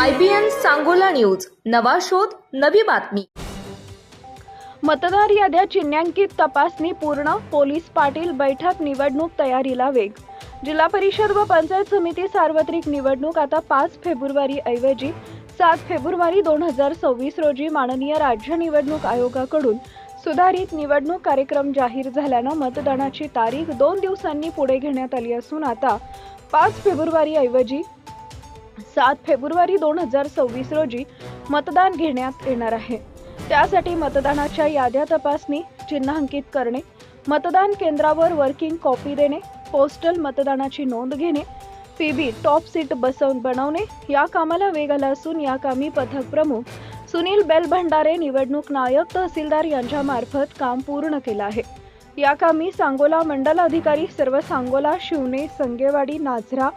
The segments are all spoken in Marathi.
I B N Sangola news. नवा शोध नवी बातमी. मतदार याद्या चिन्हांकित तपासणी पूर्ण पोलीस पाटील बैठक निवडणूक तयारीला वेग. जिल्हा परिषद व पंचायत समिती सार्वत्रिक निवडणूक आता पाच फेब्रुवारी ऐवजी सात फेब्रुवारी दोन हजार सव्वीस रोजी माननीय राज्य निवडणूक आयोगाकडून सुधारित निवडणूक कार्यक्रम जाहीर झाल्यानं मतदानाची तारीख दोन दिवसांनी पुढे घेण्यात आली असून आता पाच फेब्रुवारी ऐवजी सात फेब्रुवारी दोन हजार सव्वीस रोजी मतदान घेण्यात येणार आहे. त्यासाठी मतदानाच्या याद्या तपासणी चिन्हांकित करणे मतदान केंद्रावर वर्किंग कॉपी देणे पोस्टल मतदानाची नोंद घेणे पीबी टॉप सीट बसवून बनवणे या कामाला वेग आला असून या कामी पथक प्रमुख सुनील बेल भंडारे निवडणूक नायक तहसीलदार यांच्या मार्फत काम पूर्ण केलं आहे. या कामी सांगोला मंडल अधिकारी सर्व सांगोला शिवणे संगेवाडी नाझरा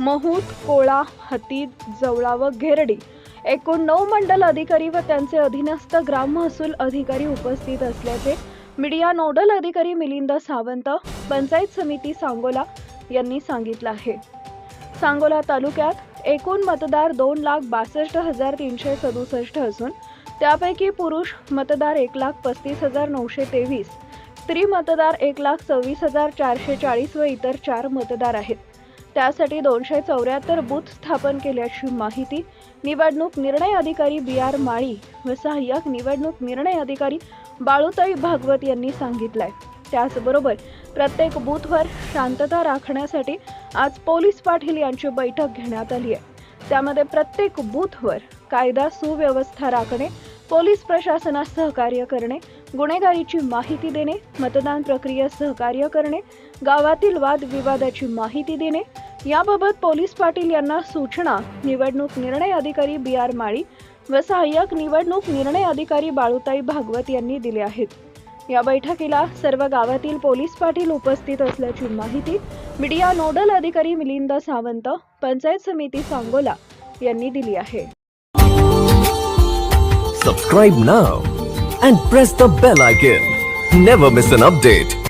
महूत कोळा हती जवळा व घेरडी. एकूण नऊ मंडल अधिकारी व त्यांचे अधीनस्थ ग्राम महसूल अधिकारी उपस्थित असल्याचे मीडिया नोडल अधिकारी मिलिंद सावंत पंचायत समिती सांगोला यांनी सांगितलं आहे. सांगोला तालुक्यात एकूण मतदार दोन लाख बासष्ट हजार तीनशे सदुसष्ट असून त्यापैकी पुरुष मतदार एक लाख पस्तीस हजार नऊशे तेवीस स्त्री मतदार एक लाख सव्वीस हजार चारशे चाळीस व इतर चार मतदार आहेत. त्यासाठी दोनशे चौऱ्याहत्तर बूथ स्थापन केल्याची माहिती निवडणूक निर्णय अधिकारी बी आर माळी व सहाय्यक निवडणूक निर्णय अधिकारी बाळूताई भागवत यांनी सांगितलंय. त्याचबरोबर प्रत्येक बूथवर शांतता राखण्यासाठी आज पोलीस पाटील यांची बैठक घेण्यात आली आहे. त्यामध्ये प्रत्येक बूथवर कायदा सुव्यवस्था राखणे पोलीस प्रशासनास सहकार्य करणे गुन्हेगारीची माहिती देणे मतदान प्रक्रिया सहकार्य करणे गावातील वादविवादाची माहिती देणे याबाबत पोलीस पाटील यांना सूचना निवडणूक निर्णय अधिकारी बी आर माळी व सहाय्यक निवडणूक निर्णय अधिकारी बाळूताई भागवत यांनी दिले आहेत. या बैठकीला सर्व गावातील पोलीस पाटील उपस्थित असल्याची माहिती मीडिया नोडल अधिकारी मिलिंद सावंत पंचायत समिती सांगोला यांनी दिली आहे. Subscribe now and press the bell icon never miss an update